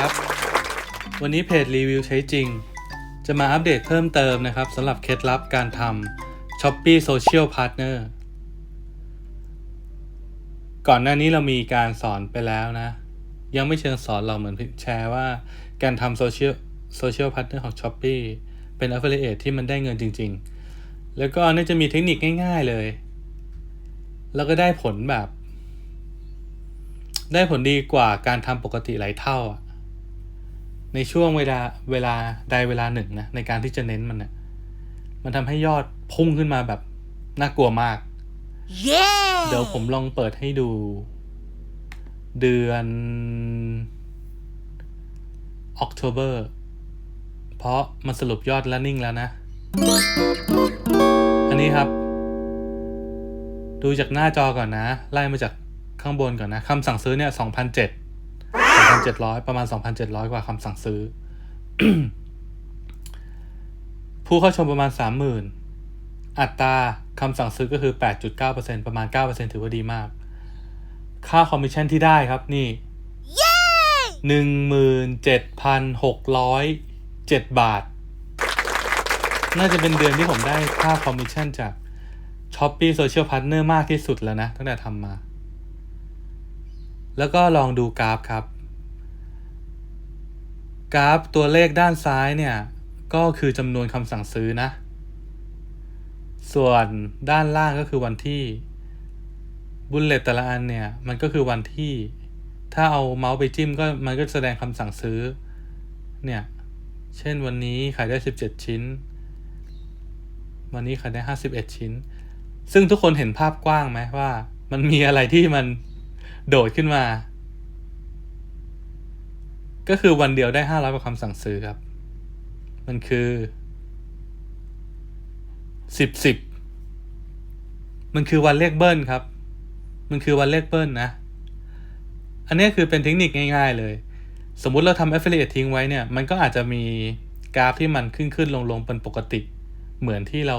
ครับ วันนี้เพจรีวิวใช้จริง จะมาอัปเดตเพิ่มเติมนะครับสำหรับเคล็ดลับการทำ Shopee Social Partner ก่อนหน้านี้เรามีการสอนไปแล้วนะ ยังไม่เชิงสอนเราเหมือนแชร์ว่าการทำ Social Social Partner ของ Shopee เป็น Affiliate ที่มันได้เงินจริง ๆ แล้วก็นี่จะมีเทคนิคง่ายๆเลย แล้วก็ได้ผลแบบ ได้ผลดีกว่าการทำปกติหลายเท่าอะ ในช่วงเวลาเวลาใดเวลาหนึ่งนะในการที่จะเน้นมันเนะมันทำให้ยอดพุ่งขึ้นมาแบบน่ากลัวมาก Yeah! เดี๋ยวผมลองเปิดให้ดู เดือน October เพราะมันสรุปยอดแล้วนิ่งแล้วนะ อันนี้ครับ ดูจากหน้าจอก่อนนะ ไล่มาจากข้างบนก่อนนะคำสั่งซื้อเนี่ย2,007 2,700 ประมาณ 2,700 กว่าคำสั่งซื้อ ผู้เข้าชมประมาณ 30,000 อัตราคำสั่งซื้อก็คือ 8.9%ประมาณ 9%ถือว่าดีมาก ค่าคอมมิชชั่นที่ได้ครับนี่17,607บาท น่าจะเป็นเดือนที่ผมได้ค่าคอมมิชชั่นจาก Shopee Social Partner มากที่สุดแล้วนะ ตั้งแต่ทำมา แล้วก็ลองดูกราฟครับ กราฟตัวเลขด้านซ้ายเนี่ย ก็คือจำนวนคำสั่งซื้อนะ ส่วนด้านล่างก็คือวันที่บุลเลตแต่ละอันเนี่ย มันก็คือวันที่ ถ้าเอาเมาส์ไปจิ้มก็มันก็แสดงคำสั่งซื้อ เนี่ย เช่นวันนี้ขายได้ 17 ชิ้น วันนี้ขายได้ 51 ชิ้น ซึ่งทุกคนเห็นภาพกว้างไหมว่า มันมีอะไรที่มันโดดขึ้นมา ก็คือวันเดียวได้500กว่าคำสั่งซื้อครับ มันคือสิบสิบมันคือวันเลขเบิ้ลครับ มันคือวันเลขเบิ้ลนะ อันนี้คือเป็นเทคนิคง่ายๆเลย สมมุติเราทำ affiliate ทิ้งไว้เนี่ย มันก็อาจจะมีกราฟที่มันขึ้นขึ้นลงลงเป็นปกติ เหมือนที่เรา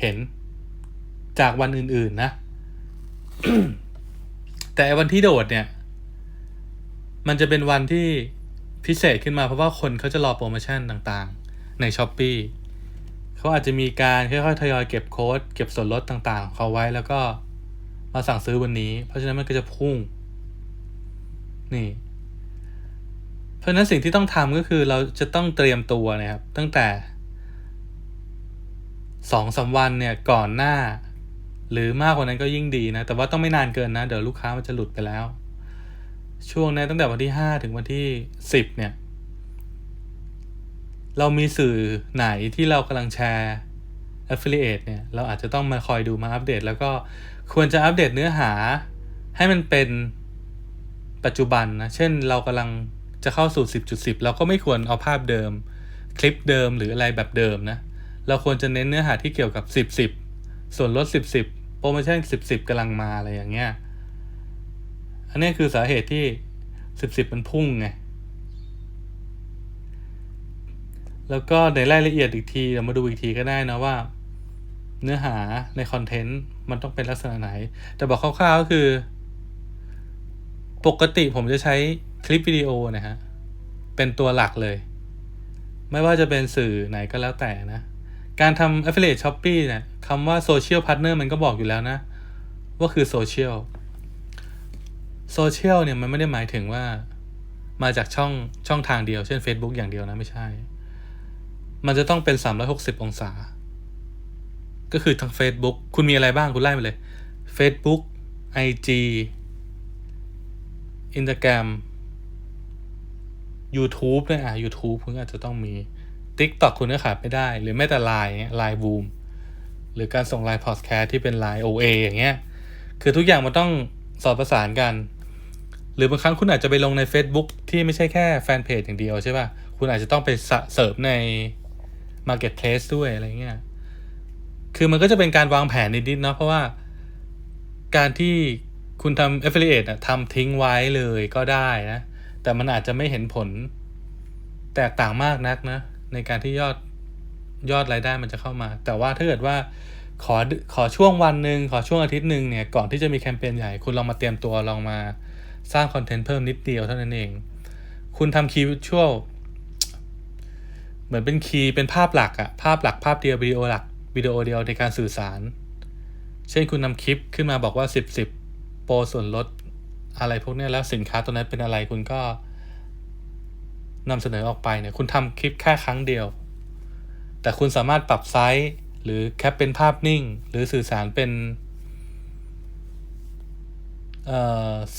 เห็นจากวันอื่นๆนะ แต่วันที่โดดเนี่ย มันจะเป็นวันที่ พิเศษขึ้นมาเพราะว่าคนเขาจะรอโปรโมชั่นต่างๆ ใน s h อ p e e เขาอาจจะมีการค่อยๆทยอยเก็บโค้ดเก็บส่วนลดต่างๆของเขาไว้แล้วก็มาสั่งซื้อวันนี้ เพราะฉะนั้นมันก็จะพุ่ง นี่ เพราะฉะนั้นสิ่งที่ต้องทำก็คือเราจะต้องเตรียมตัวนะครับ ตั้งแต่สองสาวันเนี่ยก่อนหน้า หรือมากกว่านั้นก็ยิ่งดีนะ แต่ว่าต้องไม่นานเกินนะ เดี๋ยวลูกค้ามันจะหลุดไปแล้ว ช่วงนี้ตั้งแต่วันที่ห้าถึงวันที่สิบเนี่ย เรามีสื่อไหนที่เรากำลังแชร์ affiliate เนี่ย เราอาจจะต้องมาคอยดูมาอัปเดต แล้วก็ควรจะอัปเดตเนื้อหาให้มันเป็นปัจจุบันนะ เช่นเรากำลังจะเข้าสู่ 10.10 เราก็ไม่ควรเอาภาพเดิม คลิปเดิมหรืออะไรแบบเดิมนะ เราควรจะเน้นเนื้อหาที่เกี่ยวกับ 10.10 ส่วนลด 10.10 โปรโมชั่น 10.10กำลังมาอะไรอย่างเงี้ย อันนี้คือสาเหตุที่10.10มันพุ่งไง แล้วก็ในรายละเอียดอีกทีเรามาดูอีกทีก็ได้นะว่า เนื้อหาในคอนเทนต์มันต้องเป็นลักษณะไหน แต่บอกคร่าวๆก็คือ ปกติผมจะใช้คลิปวิดีโอนะฮะ เป็นตัวหลักเลย ไม่ว่าจะเป็นสื่อไหนก็แล้วแต่นะ การทำ affiliate shopee เนี่ยคำว่า social partner มันก็บอกอยู่แล้วนะ ว่าคือ social social เนี่ยมันไม่ได้หมายถึงว่ามาจากช่องช่องทางเดียว เช่น Facebook อย่างเดียวนะไม่ใช่ มันจะต้องเป็น 360 องศา ก็คือทั้ง Facebook คุณมีอะไรบ้างคุณไล่มาเลย Facebook IG Instagram YouTube เนี่ยอะ YouTube คุณอาจจะต้องมี TikTok คุณก็ขาดไม่ได้ หรือแม้แต่ Line เนี่ย Line Boom หรือการส่ง Line Podcast ที่เป็น Line OA อย่างเงี้ย คือทุกอย่างมันต้องสอดประสานกัน หรือบางครั้งคุณอาจจะไปลงใน Facebook ที่ไม่ใช่แค่แฟนเพจอย่างเดียวใช่ป่ะ คุณอาจจะต้องไปสเสิริมใน Marketplace ด้วยอะไรเงี้ย คือมันก็จะเป็นการวางแผนนิดๆเนาะเพราะว่าการที่คุณทำ affiliate อะทำทิ้งไว้เลยก็ได้นะ แต่มันอาจจะไม่เห็นผลแตกต่างมากนักนะ ในการที่ยอดยอดรายได้มันจะเข้ามา แต่ว่าถ้าเกิดว่าขอขอช่วงวันหนึ่งขอช่วงอาทิตย์หนึ่งเนี่ย ก่อนที่จะมีแคมเปญใหญ่ คุณลองมาเตรียมตัวลองมา สร้างคอนเทนต์เพิ่มนิดเดียวเท่านั้นเอง คุณทำคีย์วิชวลเหมือนเป็นคีย์เป็นภาพหลักอะภาพหลักภาพเดียววิดีโอหลักวิดีโอเดียวในการสื่อสาร เช่นคุณนำคลิปขึ้นมาบอกว่าสิบสิบโปรส่วนลดอะไรพวกนี้แล้วสินค้าตัวนั้นเป็นอะไรคุณก็นำเสนอออกไปเนี่ยคุณทำคลิปแค่ครั้งเดียว แต่คุณสามารถปรับไซส์หรือแคปเป็นภาพนิ่ง หรือสื่อสารเป็น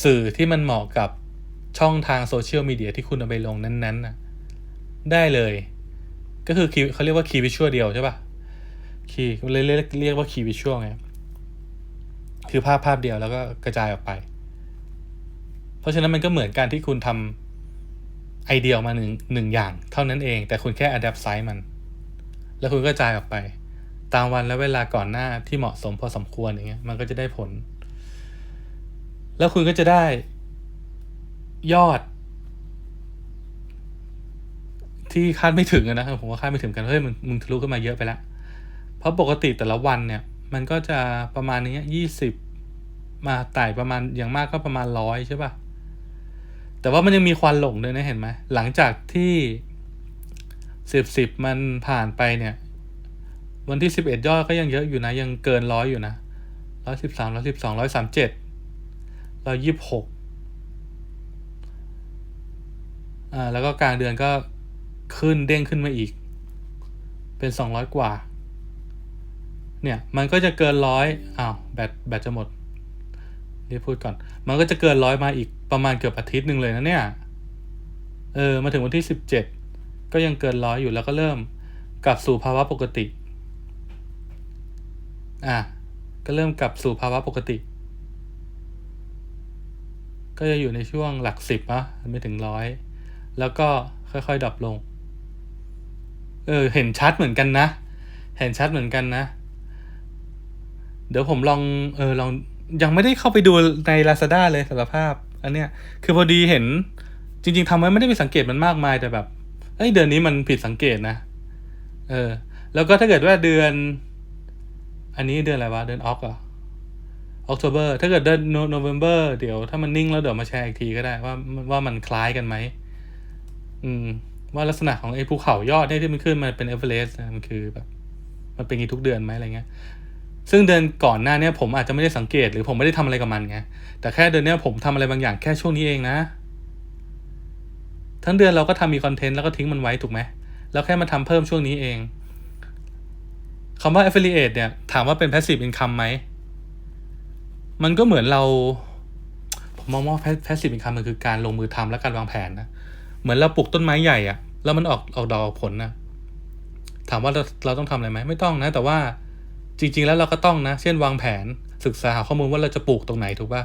สื่อที่มันเหมาะกับช่องทางโซเชียลมีเดียที่คุณเอาไปลงนั้นๆนะได้เลย ก็คือคีเขาเรียกว่าคีย์วิชวลเดียวใช่ปะคีย์เลยเรียกเรียกว่าคีย์วิชวลไงคือภาพภาพเดียวแล้วก็กระจายออกไป เพราะฉะนั้นมันก็เหมือนการที่คุณทำไอเดียออกมาหนึ่งหนึ่งอย่าง เท่านั้นเอง แต่คุณแค่อัดแอปไซส์มัน แล้วคุณก็กระจายออกไป ตามวันและเวลาก่อนหน้าที่เหมาะสมพอสมควรอย่างเงี้ยมันก็จะได้ผล แล้วคุณก็จะได้ ยอด ที่คาดไม่ถึงนะผมว่าคาดไม่ถึงกันเฮ้ยมึงมึงทะลุขึ้นมาเยอะไปแล้วเพราะปกติแต่ละวันเนี่ย มันก็จะประมาณนี้ยี่สิบมาไต่ประมาณอย่างมากก็ประมาณร้อยใช่ปะ่ะแต่ว่ามันยังมีควันหลงด้วยนะเห็นไหมหลังจากที่สิบสิบมันผ่านไปเนี่ย วันที่สิบเอ็ดยอดก็ยังเยอะอยู่นะ ยังเกินร้อยอยู่นะร้อยสิบสามร้อยสิบสองร้อยสามเจ็ด ร้อยยี่สิบหกอ่าแล้วก็กลางเดือนก็ขึ้นเด้งขึ้นมาอีก เป็นสองร้อยกว่า เนี่ย มันก็จะเกินร้อยอ้าวแบตแบตจะหมดเรียพูดก่อน มันก็จะเกินร้อยมาอีกประมาณเกือบอาทิตย์หนึ่งเลยนะเนี่ย เออ มาถึงวันที่สิบเจ็ดก็ยังเกินร้อยอยู่แล้วก็เริ่มกลับสู่ภาวะปกติ อะ ก็เริ่มกลับสู่ภาวะปกติ ก็จะอยู่ในช่วงหลักสิบอะไม่ถึงร้อยแล้วก็ค่อยๆดับลง เออ เห็นชัดเหมือนกันนะ เห็นชัดเหมือนกันนะ เดี๋ยวผมลอง เออ ลอง ยังไม่ได้เข้าไปดูใน Lazada เลยสารภาพ อันเนี้ย คือพอดีเห็น จริง ๆทำไว้ไม่ได้ไปสังเกตมันมากมายแต่แบบ เอ้ย เดือนนี้มันผิดสังเกตนะ เออ แล้วก็ถ้าเกิดว่าเดือน อันนี้เดือนอะไรวะ เดือนออกอะอ ออกโทเบอร์ถ้าเกิดเดือนโนเวมเบอร์เดี๋ยวถ้ามันนิ่งแล้วเดี๋ยวมาแชร์อีกทีก็ได้ว่าว่ามันคล้ายกันไหมอืม ว่าลักษณะของไอ้ภูเขายอดเนี่ยที่มันขึ้นมาเป็นเอเวอเรสต์มันคือแบบ มันเป็นย่างทุกเดือนไหมอะไรเงี้ย ซึ่งเดือนก่อนหน้าเนี้ผมอาจจะไม่ได้สังเกต หรือผมไม่ได้ทำอะไรกับมันไงแต่แค่เดือนนี้ผมทำอะไรบางอย่างแค่ช่วงนี้เองนะ ทั้งเดือนเราก็ทำมีคอนเทนต์แล้วก็ทิ้งมันไว้ถูกไหมแล้วแค่มาทำเพิ่มช่วงนี้เองคำว่า affiliate เนี่ยถามว่าเป็น passive income ไหม มันก็เหมือนเรา ผมมองว่า passive income มันคือการลงมือทำและการวางแผนนะ เหมือนเราปลูกต้นไม้ใหญ่อะแล้วมันออกออกดอกออกผลนะถามว่าเราเราต้องทำอะไรไหมไม่ต้องนะ แต่ว่าจริง ๆ แล้วเราก็ต้องนะ เช่นวางแผนศึกษาหาข้อมูลว่าเราจะปลูกตรงไหนถูกปะ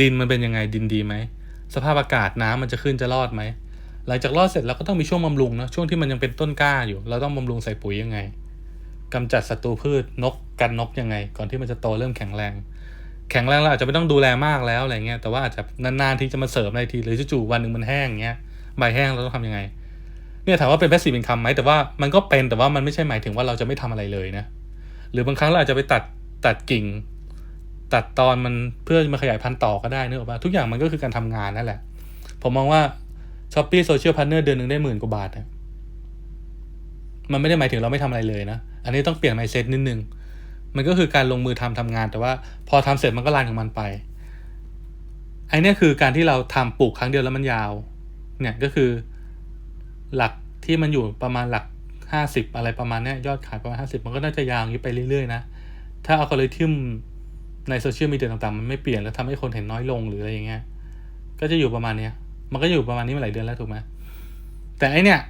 ดินมันเป็นยังไงดินดีไหมสภาพอากาศน้ำมันจะขึ้นจะรอดไหมหลังจากรอดเสร็จเราก็ต้องมีช่วงบำรุงนะช่วงที่มันยังเป็นต้นกล้าอยู่ เราต้องบำรุงใส่ปุ๋ยยังไงกำจัดศัตรูพืชนกกันนกยังไง ก่อนที่มันจะโตเริ่มแข็งแรง แข็งแรงเราอาจจะไม่ต้องดูแลมากแล้วอะไรเงี้ยแต่ว่าอาจจะนานๆที่จะมาเสริมอะไรทีหรือจู่ๆวันหนึ่งมันแห้งเงี้ยใบแห้งเราต้องทำยังไง เนี่ยถามว่าเป็นแพสซีฟอินคัมไหมแต่ว่ามันก็เป็นแต่ว่ามันไม่ใช่หมายถึงว่าเราจะไม่ทำอะไรเลยนะหรือบางครั้งเราอาจจะไปตัดตัดกิ่ง ตัดตอนมันเพื่อมาขยายพันธุ์ต่อก็ได้เนอะว่าทุกอย่างมันก็คือการทำงานนั่นแหละ ผมมองว่าช้อปปี้โซเชียลพาร์เนอร์เดือนหนึ่งได้หมื่นกว่าบาทนะมันไม่ได้หมายถึงเราไม่ทำอะไรเลยนะ อันนี้ต้องเปลี่ยนไมเซ็ตนิดนึง มันก็คือการลงมือทำทำงาน แต่ว่าพอทำเสร็จมันก็รันของมันไปไอ้นี่คือการที่เราทำปลูกครั้งเดียวแล้วมันยาว เนี่ยก็คือ หลักที่มันอยู่ประมาณหลักห้าสิบอะไรประมาณนี้ยอดขายประมาณห้าสิบมันก็น่าจะยาวอย่างนี้ไปเรื่อยๆนะ ถ้าอัลกอริทึมในโซเชียลมีเดียต่างๆ มันไม่เปลี่ยนแล้วทำให้คนเห็นน้อยลงหรืออะไรอย่างเงี้ย ก็จะอยู่ประมาณเนี้ย มันก็อยู่ประมาณนี้มาหลายเดือนแล้วถูกไหมแต่อันเนี้ย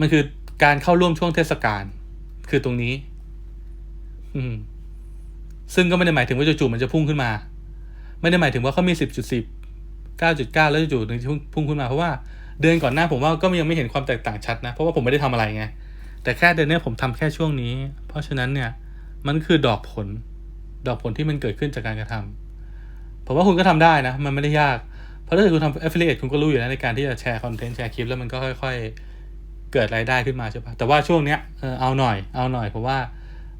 มันคือการเข้าร่วมช่วงเทศกาลคือตรงนี้ อืม ซึ่งก็ไม่ได้หมายถึงว่าจู่ๆมันจะพุ่งขึ้นมา ไม่ได้หมายถึงว่าเขามีสิบจุดสิบ9.9แล้วจู่ๆถึงพุ่งขึ้นมาเพราะว่าเดือนก่อนหน้าผมว่าก็ยังไม่เห็นความแตกต่างชัดนะ เพราะว่าผมไม่ได้ทำอะไรไง แต่แค่เดือนนี้ผมทำแค่ช่วงนี้ เพราะฉะนั้นเนี่ย มันคือดอกผล ดอกผลที่มันเกิดขึ้นจากการกระทำผมว่าคุณก็ทำได้นะ มันไม่ได้ยาก เพราะถ้าคุณทำ affiliate คุณก็รู้อยู่แล้วในการที่จะแชร์คอนเทนต์แชร์คลิปแล้วมันก็ค่อย ๆ เกิดรายได้ขึ้นมาใช่ปะแต่ว่าช่วงเนี้ยเออเอาหน่อย เอาหน่อย เพราะว่า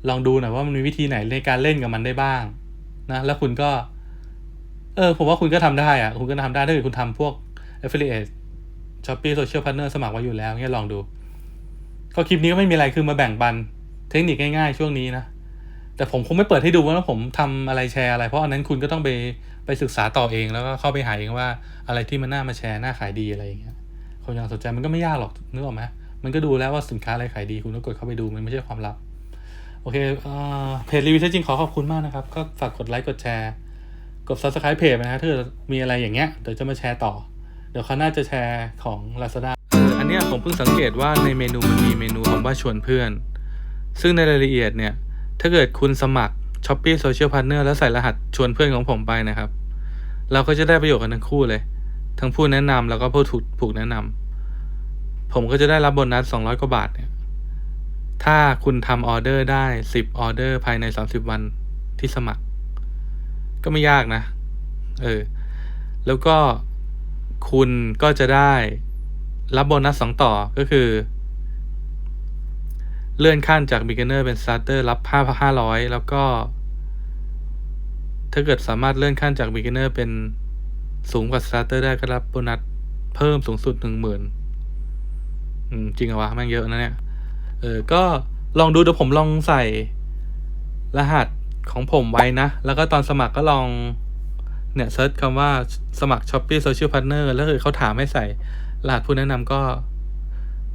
ลองดูหน่อยว่ามันมีวิธีไหนในการเล่นกับมันได้บ้าง นะ แล้วคุณก็ เออ ผมว่าคุณก็ทำได้อะคุณก็ทำได้ถ้าเกิดคุณทำพวก affiliate Shopee Social Partner สมัครไว้อยู่แล้วเนี่ยลองดู ก็คลิปนี้ก็ไม่มีอะไรคือมาแบ่งปัน เทคนิคง่ายๆ ช่วงนี้นะแต่ผมคงไม่เปิดให้ดูว่าผมทำอะไรแชร์อะไร เพราะอันนั้นคุณก็ต้องไปไปศึกษาต่อเองแล้วก็เข้าไปหาเองว่าอะไรที่มันน่ามาแชร์น่าขายดีอะไรอย่างเงี้ยคนยังสนใจมันก็ไม่ยากหรอกนึกออกไหมมันก็ดูแล้วว่าสินค้าอะไรขายดีคุณก็กดเข้าไปดูมันไม่ใช่ความลับ โอเคเพจรีวิวจริงขอขอบคุณมากนะครับ ก็ฝากกดไลค์กดแชร์ กด subscribe เพจนะฮะถ้าเกิดมีอะไรอย่างเงี้ยเดี๋ยวจะมาแชร์ต่อ เดี๋ยวเขาน่าจะแชร์ของ Lazada อันเนี้ยผมเพิ่งสังเกตว่าในเมนูมันมีเมนูของว่าชวนเพื่อน ซึ่งในรายละเอียดเนี่ย ถ้าเกิดคุณสมัคร Shopee Social Partner แล้วใส่รหัสชวนเพื่อนของผมไปนะครับ เราก็จะได้ประโยชน์กันทั้งคู่เลย ทั้งผู้แนะนำแล้วก็ผู้ถูกถูกแนะนำผมก็จะได้รับโบนัส200กว่าบาทเนี่ย ถ้าคุณทำออเดอร์ได้ 10 ออเดอร์ภายใน 30 วันที่สมัคร ก็ไม่ยากนะ เออ แล้วก็คุณก็จะได้รับโบนัสสองต่อก็คือ เลื่อนขั้นจาก beginner เป็น starter รับ 5 500 แล้วก็ ถ้าเกิดสามารถเลื่อนขั้นจาก beginner เป็นสูงกว่า starter ได้ก็รับโบนัส เพิ่มสูงสุด 10,000อืม จริงเหรอวะแม่งเยอะนะเนี่ย ออก็ลองดูเดี๋ยวผมลองใส่รหัสของผมไว้นะ แล้วก็ตอนสมัครก็ลอง เนี่ยเซิร์ชคำว่าสมัคร Shopee Social Partner แล้วคือเขาถามให้ใส่รหัสผู้แนะนำก็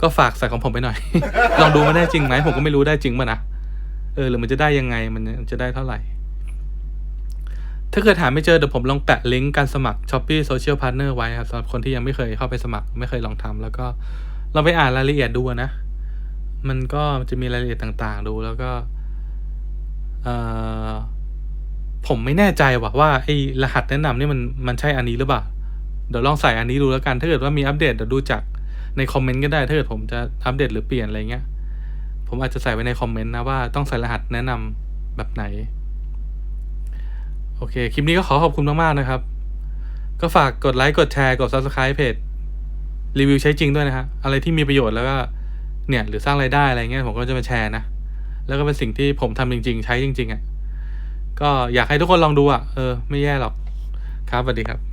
ก็ฝากใส่ของผมไปหน่อย ลองดูมันได้จริงไหมผมก็ไม่รู้ได้จริงป่ะนะ เออหรือมันจะได้ยังไงมันจะได้เท่าไหร่ ถ้าเกิดหาไม่เจอเดี๋ยวผมลองแปะลิงก์การสมัคร Shopee Social Partner ไว้ครับสำหรับคนที่ยังไม่เคยเข้าไปสมัคร ไม่เคยลองทำแล้วก็ลองไปอ่านรายละเอียดดูนะ มันก็จะมีรายละเอียดต่าง ๆ ดูแล้วก็เอ่อผมไม่แน่ใจว่าว่าไอ้รหัสแนะนำนี่มันมันใช่อันนี้หรือเปล่า เดี๋ยวลองใส่อันนี้ดูแล้วกัน ถ้าเกิดว่ามีอัปเดตเดี๋ยวดูจากในคอมเมนต์ก็ได้ ถ้าเกิดผมจะอัปเดตหรือเปลี่ยนอะไรเงี้ย ผมอาจจะใส่ไว้ในคอมเมนต์นะว่าต้องใส่รหัสแนะนำแบบไหน โอเค คลิปนี้ก็ขอขอบคุณมาก ๆ นะครับ ก็ฝากกดไลค์ กดแชร์ กด subscribe เพจรีวิวใช้จริงด้วยนะฮะ อะไรที่มีประโยชน์แล้วก็ เนี่ยหรือสร้างรายได้อะไรเงี้ยผมก็จะมาแชร์นะ แล้วก็เป็นสิ่งที่ผมทำจริง ๆ ใช้จริง ๆอะก็อยากให้ทุกคนลองดูอะเออไม่แย่หรอกครับสวัสดีครับ